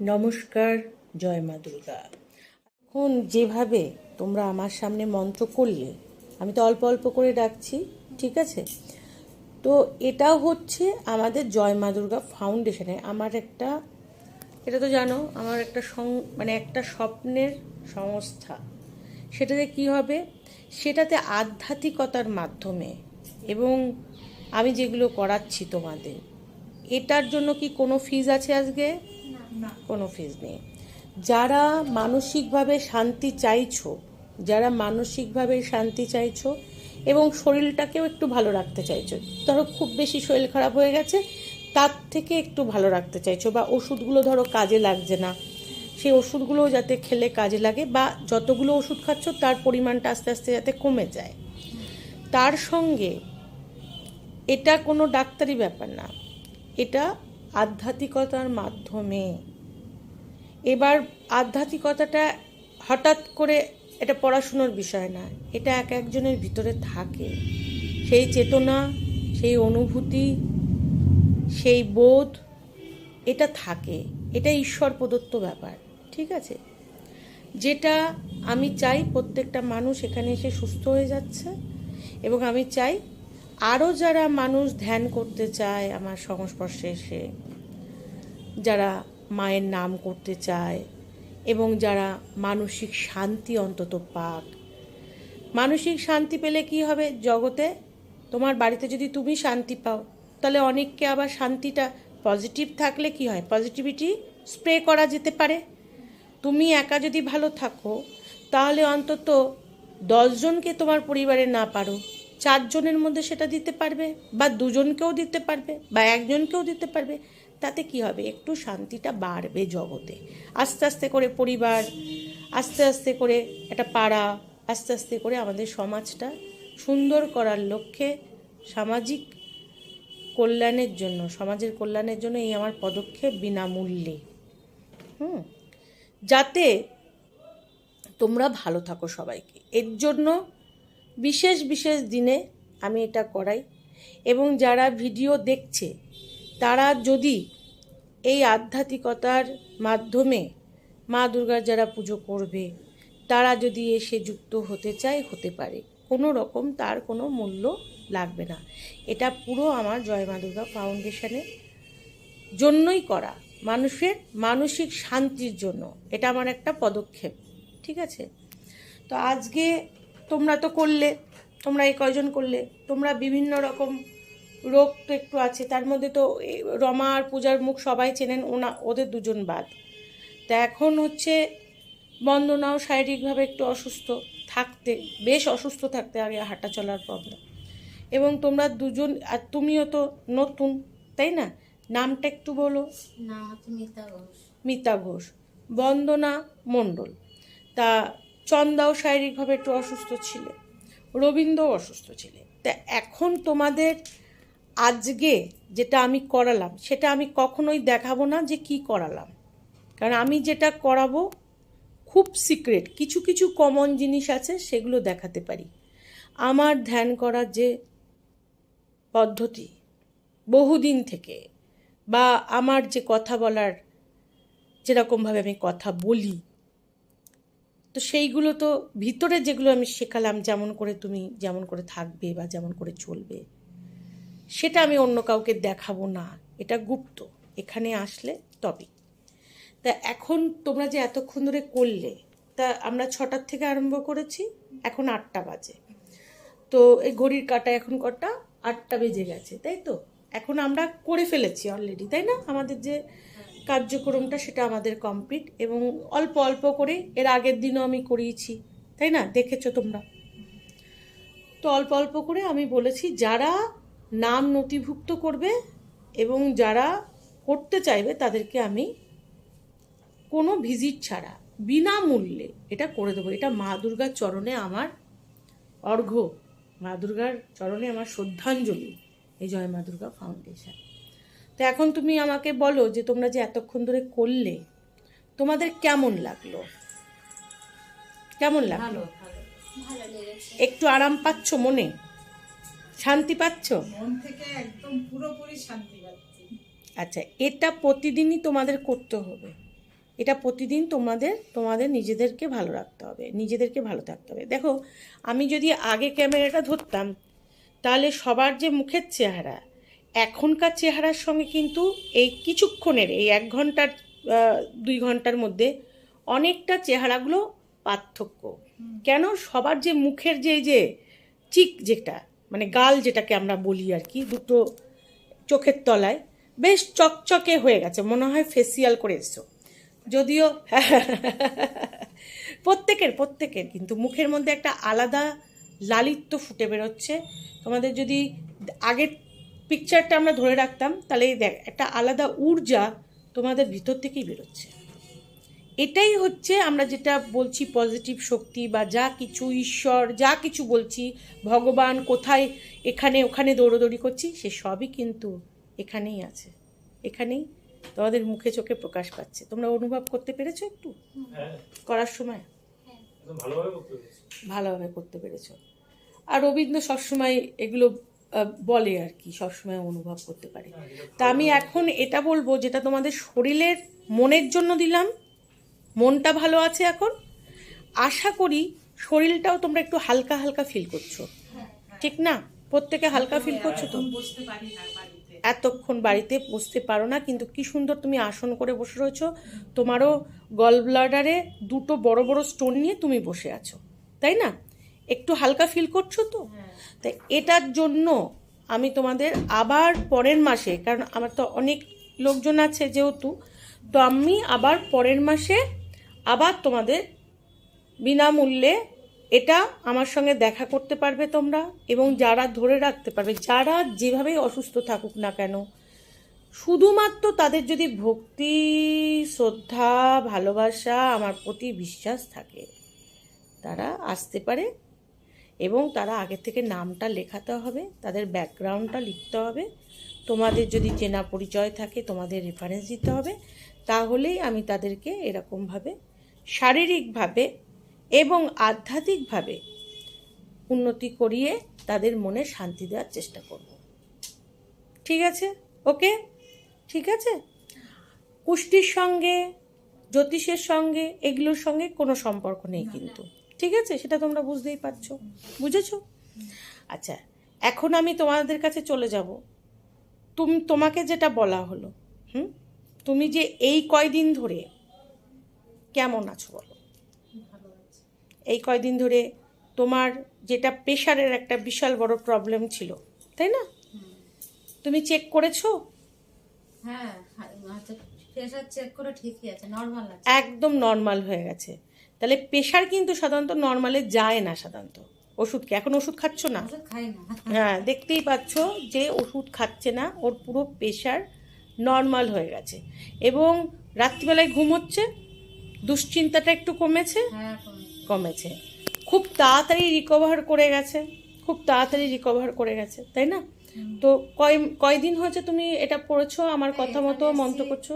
নমস্কার, জয় মা দুর্গা। এখন যেভাবে তোমরা আমার সামনে মন্ত্র করলে, আমি তো অল্প অল্প করে ডাকছি, ঠিক আছে? তো এটা হচ্ছে আমাদের জয় মা দুর্গা ফাউন্ডেশনে আমার একটা, এটা তো জানো, আমার একটা সং মানে একটা স্বপ্নের সংস্থা। সেটাতে কি হবে? সেটাতে আধ্যাত্মিকতার মাধ্যমে এবং আমি যেগুলো করাচ্ছি তোমাদের, এটার জন্য কি কোনো ফিজ আছে আজকে? কোনো ফিজ নেই। যারা মানসিকভাবে শান্তি চাইছো, যারা মানসিকভাবে শান্তি চাইছো এবং শরীরটাকেও একটু ভালো রাখতে চাইছো, ধরো খুব বেশি শরীর খারাপ হয়ে গেছে, তার থেকে একটু ভালো রাখতে চাইছো বা ওষুধগুলো ধরো কাজে লাগছে না, সেই ওষুধগুলোও যাতে খেলে কাজে লাগে বা যতগুলো ওষুধ খাচ্ছ তার পরিমাণটা আস্তে আস্তে যাতে কমে যায়। তার সঙ্গে এটা কোনো ডাক্তারি ব্যাপার না। এটা আধ্যাত্মিকতার মাধ্যমে। এবার আধ্যাত্মিকতাটা হঠাৎ করে এটা পড়াশুনোর বিষয় না, এটা এক একজনের ভিতরে থাকে। সেই চেতনা, সেই অনুভূতি, সেই বোধ, এটা থাকে। এটা ঈশ্বর প্রদত্ত ব্যাপার, ঠিক আছে? যেটা আমি চাই প্রত্যেকটা মানুষ এখানে এসে সুস্থ হয়ে যাচ্ছে এবং আমি চাই আরও যারা মানুষ ধ্যান করতে চায় আমার সংস্পর্শে এসে। যারা মায়ের নাম করতে চায় এবং যারা মানসিক শান্তি অন্তত পাক। মানসিক শান্তি পেলে কি হবে জগতে? তোমার বাড়িতে যদি তুমি শান্তি পাও, তাহলে অনেককে আবার শান্তিটা পজিটিভ থাকলে কি হয়? পজিটিভিটি স্প্রে করা যেতে পারে। তুমি একা যদি ভালো থাকো, তাহলে অন্তত দশজনকে তোমার পরিবারে না পারো। চারজনের মধ্যে সেটা দিতে পারবে বা দুজনকেও দিতে পারবে বা একজনকেও দিতে পারবে। তাতে কি হবে? একটু শান্তিটা বাড়বে জগতে। আস্তে আস্তে করে পরিবার, আস্তে আস্তে করে একটা পাড়া, আস্তে আস্তে করে আমাদের সমাজটা সুন্দর করার লক্ষ্যে সামাজিক কল্যাণের জন্য, সমাজের কল্যাণের জন্য এই আমার পদক্ষেপ বিনামূল্যে। হুম? যাতে তোমরা ভালো থাকো সবাইকে। এর জন্য বিশেষ বিশেষ দিনে আমি এটা করাই। এবং যারা ভিডিও দেখছে, তারা যদি এই আধ্যাত্মিকতার মাধ্যমে মা দুর্গার যারা পুজো করবে, তারা যদি এসে যুক্ত হতে চায়, হতে পারে। কোনো রকম তার কোনো মূল্য লাগবে না। এটা পুরো আমার জয় মা দুর্গা ফাউন্ডেশনের জন্যই করা। মানুষের মানসিক শান্তির জন্য। এটা আমার একটা পদক্ষেপ। ঠিক আছে? তো আজকে তোমরা তো করলে, তোমরা এই কয়জন করলে, তোমরা বিভিন্ন রকম রোগ তো একটু আছে। তার মধ্যে তো রমা আর পূজার মুখ সবাই চেনেন ওনা ওদের দুজন বাদ। তা এখন হচ্ছে বন্দনাও শারীরিকভাবে একটু অসুস্থ থাকতে বেশ অসুস্থ থাকতে আগে হাঁটা চলার প্রবলেম এবং তোমরা দুজন আর তুমিও তো নতুন তাই না? নামটা একটু বলো। না মিতা ঘোষ। মিতা ঘোষ। বন্দনা মণ্ডল। তা চন্দাও শারীরিকভাবে একটু অসুস্থ ছিলে। রবীন্দ্রও অসুস্থ ছিলে। তা এখন তোমাদের আজকে যেটা আমি করালাম, সেটা আমি কখনোই দেখাবো না যে কি করালাম। কারণ আমি যেটা করাবো খুব সিক্রেট, কিছু কিছু কমন জিনিস আছে সেগুলো দেখাতে পারি। আমার ধ্যান করার যে পদ্ধতি বহুদিন থেকে বা আমার যে কথা বলার যেরকমভাবে আমি কথা বলি, তো সেইগুলো তো ভিতরে যেগুলো আমি শেখালাম, যেমন করে তুমি যেমন করে থাকবে বা যেমন করে চলবে সেটা আমি অন্য কাউকে দেখাবো না। এটা গুপ্ত। এখানে আসলে তবে। তা এখন তোমরা যে এতক্ষণ ধরে করলে, তা আমরা ছটার থেকে আরম্ভ করেছি, এখন আটটা বাজে। তো এই ঘড়ির কাটা এখন কটা? আটটা বেজে গেছে, তাই তো? এখন আমরা করে ফেলেছি অলরেডি তাই না? আমাদের যে কার্যক্রমটা সেটা আমাদের কমপ্লিট এবং অল্প অল্প করে এর আগের দিনও আমি করিয়েছি, তাই না? দেখেছ তোমরা? তো অল্প অল্প করে আমি বলেছি, যারা নাম নথিভুক্ত করবে এবং যারা করতে চাইবে তাদেরকে আমি কোনো ভিজিট ছাড়া বিনামূল্যে এটা করে দেবো। এটা মা দুর্গার চরণে আমার অর্ঘ্য মা দুর্গার চরণে আমার শ্রদ্ধাঞ্জলি এই জয় মা দুর্গা ফাউন্ডেশন তো এখন তুমি আমাকে বলো যে তোমরা যে এতক্ষণ ধরে করলে তোমাদের কেমন লাগল? কেমন লাগল? একটু আরাম পাচ্ছ মনে? শান্তি পাচ্ছ? মন থেকে একদম পুরোপুরি শান্তি পাচ্ছি। আচ্ছা এটা প্রতিদিনই তোমাদের করতে হবে। এটা প্রতিদিন তোমাদের তোমাদের নিজেদেরকে ভালো রাখতে হবে নিজেদেরকে ভালো থাকতে হবে। দেখো আমি যদি আগে ক্যামেরাটা ধরতাম তাহলে সবার যে মুখের চেহারা এখনকার চেহারার সঙ্গে কিন্তু এই কিছুক্ষণের এই এক ঘণ্টার দুই ঘণ্টার মধ্যে অনেকটা চেহারাগুলো পার্থক্য। কেন? সবার যে মুখের যে যে চিক যেটা মানে গাল যেটাকে আমরা বলি আর কি, দুটো চোখের তলায় বেশ চকচকে হয়ে গেছে, মনে হয় ফেসিয়াল করে এসছো। যদিও প্রত্যেকের প্রত্যেকের, কিন্তু মুখের মধ্যে একটা আলাদা লালিত্য ফুটে বেরোচ্ছে। তোমাদের যদি আগের পিকচারটা আমরা ধরে রাখতাম, তাহলে দেখ, একটা আলাদা ঊর্জা তোমাদের ভিতর থেকেই বেরোচ্ছে। এটাই হচ্ছে আমরা যেটা বলছি পজিটিভ শক্তি বা যা কিছু ঈশ্বর যা কিছু বলছি ভগবান কোথায় এখানে ওখানে দৌড়োদৌড়ি করছি সে সবই কিন্তু এখানেই আছে। এখানেই তোমাদের মুখে চোখে প্রকাশ পাচ্ছে। তোমরা অনুভব করতে পেরেছ একটু? হ্যাঁ। করার সময়? ভালোভাবে করতে পেরেছি। ভালোভাবে করতে পেরেছ। আর রবীন্দ্র সবসময় এগুলো বলে আর কি সবসময় অনুভব করতে পারে। তা আমি এখন এটা বলব যেটা তোমাদের শরীরের মনের জন্য দিলাম মনটা ভালো আছে এখন? আশা করি শরীরটাও তোমরা একটু হালকা হালকা ফিল করছ। ঠিক না? প্রত্যেকে হালকা ফিল করছ তো? এতক্ষণ বাড়িতে বসতে পারো না, কিন্তু কি সুন্দর তুমি আসন করে বসে রয়েছো। তোমারও গল ব্লাডারে দুটো বড় বড় স্টোন নিয়ে তুমি বসে আছো, তাই না? একটু হালকা ফিল করছ তো? তাই এটার জন্য আমি তোমাদের আবার পরের মাসে, কারণ আমার তো অনেক লোকজন আছে যেহেতু, তো আমি আবার পরের মাসে আবার তোমাদের বিনামূল্যে এটা আমার সঙ্গে দেখা করতে পারবে তোমরা এবং যারা ধরে রাখতে পারবে, যারা যেভাবেই অসুস্থ থাকুক না কেন, শুধুমাত্র তাদের যদি ভক্তি, শ্রদ্ধা, ভালোবাসা আমার প্রতি বিশ্বাস থাকে, তারা আসতে পারে এবং তারা আগে থেকে নামটা লেখাতে হবে, তাদের ব্যাকগ্রাউন্ডটা লিখতে হবে, তোমাদের যদি চেনা পরিচয় থাকে তোমাদের রেফারেন্স দিতে হবে, তাহলেই আমি তাদেরকে এরকমভাবে শারীরিকভাবে এবং আধ্যাত্মিকভাবে উন্নতি করিয়ে তাদের মনে শান্তি দেওয়ার চেষ্টা করব। ঠিক আছে? ওকে? ঠিক আছে? পুষ্টির সঙ্গে জ্যোতিষের সঙ্গে এগুলোর সঙ্গে কোনো সম্পর্ক নেই কিন্তু। ঠিক আছে? সেটা তোমরা বুঝতেই পারছ। বুঝেছ? আচ্ছা এখন আমি তোমাদের কাছে চলে যাব। তুমি তোমাকে যেটা বলা হলো হুম? তুমি যে এই কয়দিন ধরে কেমন আছো বলো? এই কয়দিন ধরে তোমার যেটা প্রেশারের একটা বিশাল বড় প্রবলেম ছিল তাই না? তুমি চেক করেছ? হ্যাঁ প্রেশার চেক করে ঠিকই আছে নর্মাল আছে। একদম নর্মাল হয়ে গেছে। তাহলে প্রেশার কিন্তু সাধারণত নর্মালে যায় না সাধারণত। ওষুধকে এখন ওষুধ খাচ্ছ না? না। হ্যাঁ দেখতেই পাচ্ছ যে ওষুধ খাচ্ছে না ওর পুরো প্রেশার নর্মাল হয়ে গেছে। এবং রাত্রিবেলায় ঘুম হচ্ছে? দুশ্চিন্তাটা একটু কমেছে? হ্যাঁ কমেছে। খুব তাড়াতাড়ি রিকভার করে গেছে। খুব তাড়াতাড়ি রিকভার করে গেছে তাই না? তো কয় কয়দিন হয়েছে তুমি এটা পড়েছো? আমার কথা মতো মন্ত্র করছ?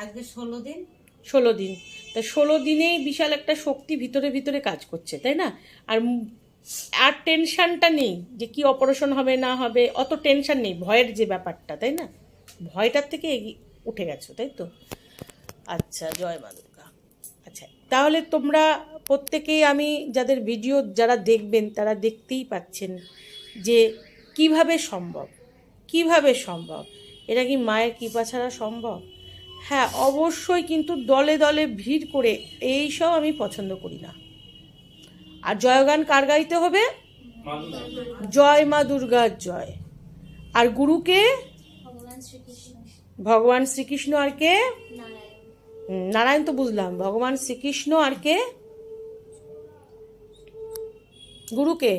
আজকে ষোলো দিন। ষোলো দিন। তা ষোলো দিনেই বিশাল একটা শক্তি ভিতরে ভিতরে কাজ করছে তাই না? আর আর টেনশানটা নেই যে কি অপারেশন হবে না হবে অত টেনশান নেই ভয়ের যে ব্যাপারটা তাই না? ভয়টার থেকে এগিয়ে উঠে গেছো তাই তো? আচ্ছা জয় মা দুর্গা আচ্ছা তাহলে তোমরা প্রত্যেকেই আমি যাদের ভিডিও যারা দেখবেন, তারা দেখতেই পাচ্ছেন যে কীভাবে সম্ভব? কীভাবে সম্ভব? এটা কি মায়ের কৃপা ছাড়া সম্ভব? হ্যাঁ অবশ্যই কিন্তু দলে দলে ভিড় করে এই সব আমি পছন্দ করি না। আর জয়গান কার গাইতে হবে? জয় মা দুর্গার জয়। আর গুরুকে? ভগবান শ্রীকৃষ্ণ আর কে? নারায়ণ তো বুঝলাম, ভগবান শ্রীকৃষ্ণ আর কে? গুরুকে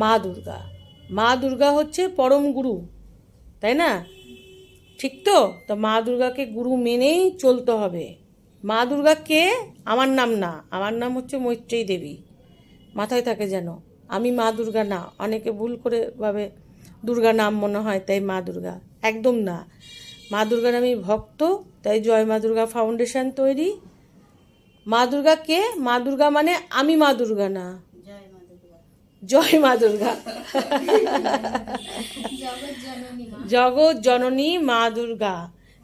মা দুর্গা। মা দুর্গা হচ্ছে পরম গুরু, তাই না? ঠিক তো? তো মা দুর্গাকে গুরু মেনেই চলতে হবে। মা দুর্গা কে? আমার নাম না, আমার নাম হচ্ছে মৈত্রেয়ী দেবী। মাথায় থাকে যেন, আমি মা দুর্গা না, অনেকে ভুল করে ভাবে দুর্গা নাম মনে হয়, তাই মা দুর্গা। একদম না। মা দুর্গার আমি ভক্ত তাই জয় মা দুর্গা ফাউন্ডেশন তৈরি। মা দুর্গা কে? মা দুর্গা মানে আমি মা দুর্গা না। জয় মা দুর্গা। জগৎ জননী মা। দুর্গা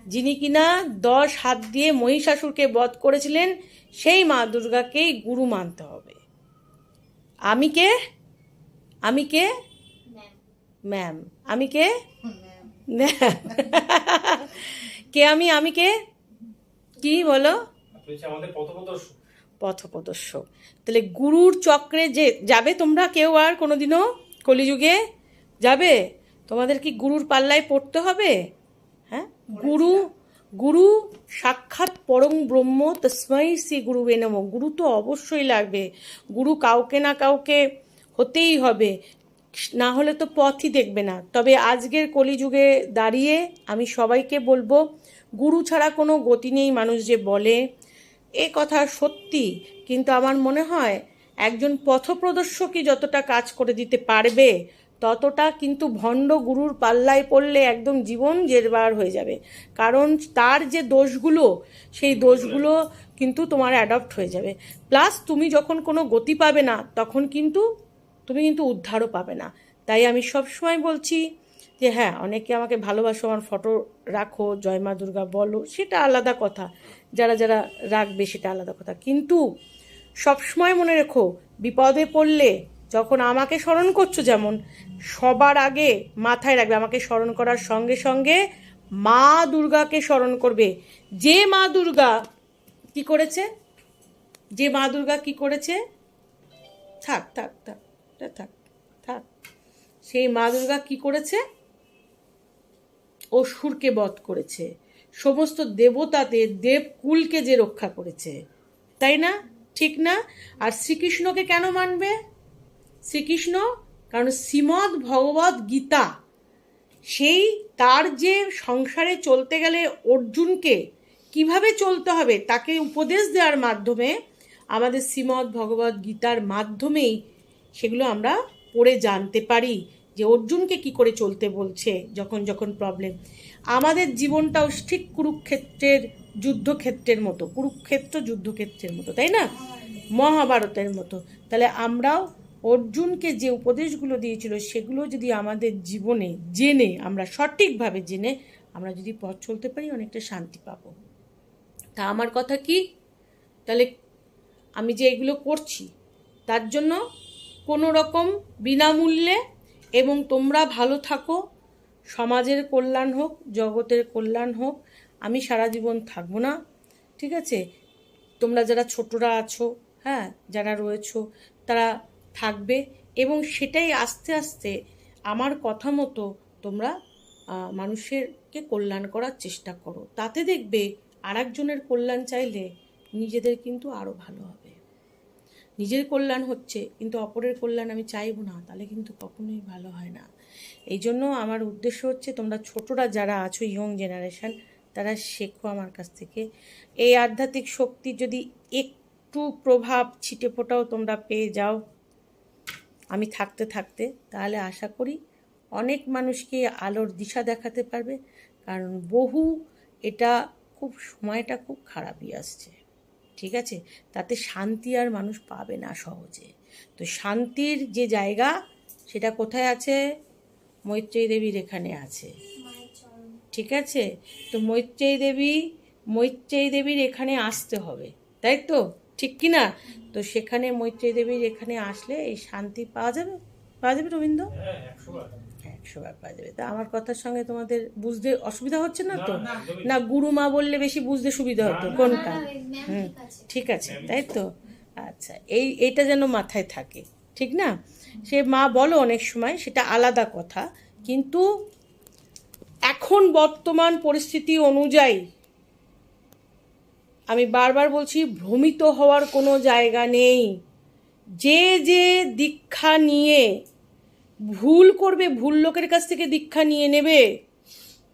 যিনি কিনা দশ হাত দিয়ে মহিষাসুরকে বধ করেছিলেন সেই মা দুর্গাকেই গুরু মানতে হবে। আমি কে? আমি কে? ম্যাম আমি কে? কে আমি? আমি কে? কি বলো? পথপ্রদর্শক। তাহলে গুরুর চক্রে যে যাবে তোমরা? কেউ আর কোনোদিনও কলিযুগে যাবে? তোমাদের কি গুরুর পাল্লায় পড়তে হবে? হ্যাঁ? গুরু গুরু সাক্ষাৎ পরম ব্রহ্ম তস্মাই শ্রী গুরু নম। গুরু তো অবশ্যই লাগবে। গুরু কাউকে না কাউকে হতেই হবে। না হলে তো পথই দেখবে না। তবে আজকের কলিযুগে দাঁড়িয়ে আমি সবাইকে বলব, গুরু ছাড়া কোনো গতি নেই মানুষ যে বলে। এ কথা সত্যি, কিন্তু আমার মনে হয় একজন পথপ্রদর্শকই যতটা কাজ করে দিতে পারবে, ততটা কিন্তু ভণ্ড গুরুর পাল্লায় পড়লে একদম জীবন জেরবার হয়ে যাবে। কারণ তার যে দোষগুলো, সেই দোষগুলো কিন্তু তোমার অ্যাডপ্ট হয়ে যাবে। প্লাস তুমি যখন কোনো গতি পাবে না, তখন কিন্তু তুমি কিন্তু উদ্ধারও পাবে না। তাই আমি সবসময় বলছি যে হ্যাঁ অনেকে আমাকে ভালোবাসো, আমার ফটো রাখো, জয় মা দুর্গা বলো, সেটা আলাদা কথা। যারা যারা রাখবে, সেটা আলাদা কথা। কিন্তু সবসময় মনে রেখো, বিপদে পড়লে যখন আমাকে স্মরণ করছ যেমন, সবার আগে মাথায় রাখবে, আমাকে স্মরণ করার সঙ্গে সঙ্গে মা দুর্গাকে স্মরণ করবে। যে মা দুর্গা কি করেছে? যে মা দুর্গা কি করেছে? থাক থাক থাক। থাক, থাক থাক। সেই মা দুর্গা কি করেছে? অসুরকে বধ করেছে। সমস্ত দেবতাতে দেবকুলকে যে রক্ষা করেছে। তাই না? ঠিক না? আর শ্রীকৃষ্ণকে কেন মানবে? শ্রীকৃষ্ণ কারণ শ্রীমদ্ ভগবত গীতা সেই তার যে সংসারে চলতে গেলে অর্জুনকে কীভাবে চলতে হবে তাকে উপদেশ দেওয়ার মাধ্যমে আমাদের শ্রীমদ্ ভগবত গীতার মাধ্যমেই সেগুলো আমরা পড়ে জানতে পারি যে অর্জুনকে কি করে চলতে বলছে যখন যখন প্রবলেম আমাদের জীবনটাও ঠিক কুরুক্ষেত্রের, যুদ্ধক্ষেত্রের মতো, কুরুক্ষেত্র যুদ্ধক্ষেত্রের মতো, তাই না? মহাভারতের মতো। তাহলে আমরাও অর্জুনকে যে উপদেশগুলো দিয়েছিল সেগুলো যদি আমাদের জীবনে জেনে, আমরা সঠিকভাবে জেনে, আমরা যদি পথ চলতে পারি, অনেকটা শান্তি পাবো। তা আমার কথা কি? তাহলে আমি যে এগুলো করছি, তার জন্য কোনো রকম বিনামূল্যে এবং তোমরা ভালো থাকো, সমাজের কল্যাণ হোক, জগতের কল্যাণ হোক, আমি সারা জীবন থাকব না। ঠিক আছে? তোমরা যারা ছোটরা আছো হ্যাঁ যারা রয়েছো, তারা থাকবে এবং সেটাই আস্তে আস্তে আমার কথা মতো তোমরা মানুষেরকে কল্যাণ করার চেষ্টা করো। তাতে দেখবে আর একজনের কল্যাণ চাইলে নিজেদের কিন্তু আরও ভালো হবে। নিজের কল্যাণ হচ্ছে, কিন্তু অপরের কল্যাণ আমি চাইব না, তাহলে কিন্তু কখনোই ভালো হয় না। এই জন্য আমার উদ্দেশ্য হচ্ছে, তোমরা ছোটরা যারা আছো ইয়ং জেনারেশান তারা শেখো আমার কাছ থেকে। এই আধ্যাত্মিক শক্তি যদি একটু প্রভাব ছিটে ফোটাও তোমরা পেয়ে যাও, আমি থাকতে থাকতে, তাহলে আশা করি অনেক মানুষকে আলোর দিশা দেখাতে পারবে, কারণ বহু এটা খুব সময়টা খুব খারাপই আসছে। ঠিক আছে? তাতে শান্তি আর মানুষ পাবে না সহজে। তো শান্তির যে জায়গা, সেটা কোথায় আছে? মৈত্রেয়ী দেবীর এখানে আছে। ঠিক আছে? তো মৈত্রেয়ী দেবী, মৈত্রেয়ী দেবীর এখানে আসতে হবে, তাই তো? ঠিক কি না? তো সেখানে মৈত্রেয়ী দেবীর এখানে আসলে এই শান্তি পাওয়া যাবে? পাওয়া যাবে রবীন্দ্র? হ্যাঁ একশো বার পাওয়া যাবে। তা আমার কথার সঙ্গে তোমাদের বুঝতে অসুবিধা হচ্ছে না তো? না, গুরু মা বললে বেশি বুঝতে সুবিধা হতো। কোনটা? হুম ঠিক আছে তাই তো? আচ্ছা এই এইটা যেন মাথায় থাকে ঠিক না? সে মা বলো অনেক সময় সেটা আলাদা কথা কিন্তু এখন বর্তমান পরিস্থিতি অনুযায়ী আমি বারবার বলছি ভ্রমিত হওয়ার কোনো জায়গা নেই। যে যে দীক্ষা নিয়ে ভুল করবে ভুল লোকের কাছ থেকে দীক্ষা নিয়ে নেবে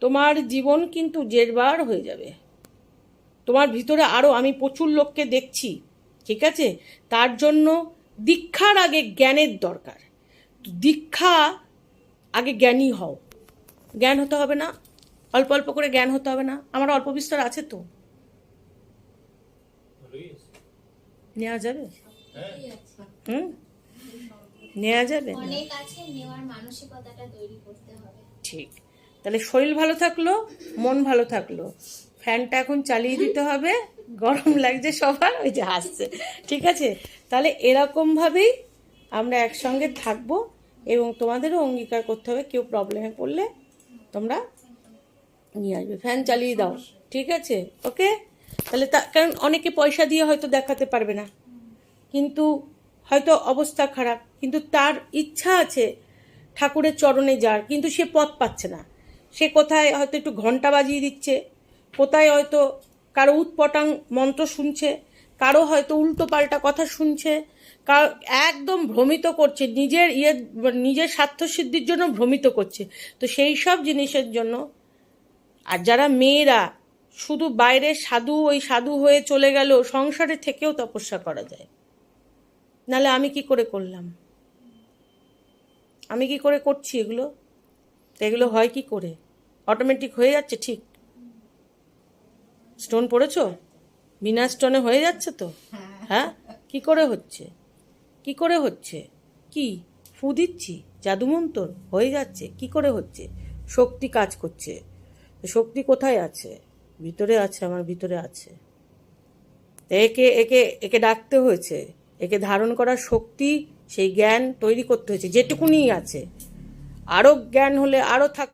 তোমার জীবন কিন্তু জেরবার হয়ে যাবে। তোমার ভিতরে আরও আমি প্রচুর লোককে দেখছি ঠিক আছে? তার জন্য দীক্ষার আগে জ্ঞানের দরকার। দীক্ষা আগে জ্ঞানী হও। জ্ঞান হতে হবে না। অল্প অল্প করে জ্ঞান হতে হবে না। আমার অল্প বিস্তর আছে তো। নেওয়া যাবে? হ্যাঁ। হুম? নেওয়া যাবে অনেক আছে নেওয়ার মানসিকতাটা তৈরি করতে হবে। ঠিক। তাহলে শরীর ভালো থাকল মন ভালো থাকল। ফ্যানটা এখন চালিয়ে দিতে হবে গরম লাগছে সবার ওই যে হাসছে। ঠিক আছে? তাহলে এরকমভাবেই আমরা একসঙ্গে থাকব এবং তোমাদেরও অঙ্গীকার করতে হবে কেউ প্রবলেমে পড়লে তোমরা নিয়ে আসবে। ফ্যান চালিয়ে দাও ঠিক আছে? ওকে তাহলে তা কারণ অনেকে পয়সা দিয়ে হয়তো দেখাতে পারবে না। কিন্তু হয়তো অবস্থা খারাপ। কিন্তু তার ইচ্ছা আছে ঠাকুরের চরণে যার, কিন্তু সে পথ পাচ্ছে না। সে কোথায় হয়তো একটু ঘণ্টা বাজিয়ে দিচ্ছে, কোথায় হয়তো কারও উৎপটাং মন্ত্র শুনছে, কারও হয়তো উল্টো পাল্টা কথা শুনছে, কারও একদম ভ্রমিত করছে, নিজের ইয়ে নিজের স্বার্থসিদ্ধির জন্য ভ্রমিত করছে। তো সেই সব জিনিসের জন্য আর যারা মেয়েরা, শুধু বাইরে সাধু, ওই সাধু হয়ে চলে গেল, সংসারে থেকেও তপস্যা করা যায়। নালে আমি কি করে করলাম? আমি কি করে করছি এগুলো? এগুলো হয় কি করে? অটোমেটিক হয়ে যাচ্ছে ঠিক? স্টোন পড়েছ? বিনা স্টোনে হয়ে যাচ্ছে তো? হ্যাঁ? কি করে হচ্ছে? কি করে হচ্ছে? কি? ফু দিচ্ছি? জাদুমন্তর? হয়ে যাচ্ছে। কি করে হচ্ছে? শক্তি কাজ করছে। শক্তি কোথায় আছে? ভিতরে আছে, আমার ভিতরে আছে। একে একে একে ডাকতে হয়েছে। একে ধারণ করার শক্তি সেই জ্ঞান তৈরি করতে হয়েছে যেটুকুনি আছে। আরও জ্ঞান হলে আরও থাক